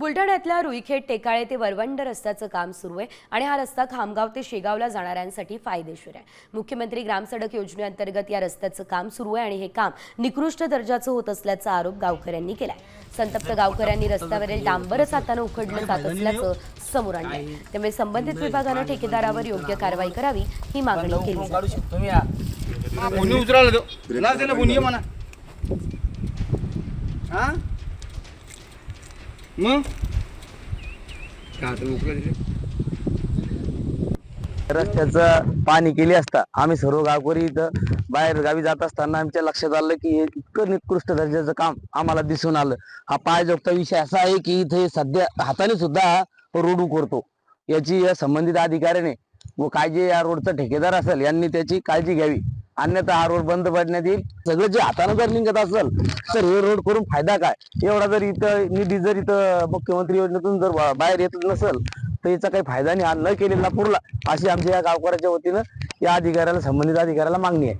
बुलढाण्यातल्या रुईखेड टेकाळे ते वरवंड रस्त्याचं काम सुरू आहे आणि हा रस्ता खामगाव ते शेगावला जाणाऱ्यांसाठी फायदेशीर आहे. मुख्यमंत्री ग्रामसडक योजनेअंतर्गत या रस्त्याचं काम सुरू आहे आणि हे काम निकृष्ट दर्जाचं होत असल्याचा आरोप गावकऱ्यांनी केलाय. संतप्त गावकऱ्यांनी रस्त्यावरील डांबरच हातानं उखडलं जात असल्याचं समोर आणलंय त्यामुळे संबंधित विभागानं ठेकेदारावर योग्य कारवाई करावी ही मागणी केली म्हणा. मग? रस्त्याचं पाणी केली असता. आम्ही सर्व गावकरी इथं बाहेर गावी जात असताना आमच्या लक्षात आलं की हे इतकं निकृष्ट दर्जाचं काम आम्हाला दिसून आलं. हा पायजोगता विषय असा आहे की इथे सध्या हाताने सुद्धा रोड उकरतो याची या संबंधित अधिकाऱ्याने व काय जे या रोडचा ठेकेदार असेल यांनी त्याची काळजी घ्यावी. अन्यथा हा रोड बंद पडण्यात येईल. सगळं जे हाताने जर निघत असेल तर हे रोड करून फायदा काय? एवढा जर इथं निधी जर इथं मुख्यमंत्री योजनेतून जर बाहेर येत नसेल तर याचा काही फायदा नाही. हा न केलेला पुरला अशी आमच्या या गावकऱ्याच्या वतीनं या अधिकाऱ्याला संबंधित अधिकाऱ्याला मागणी आहे.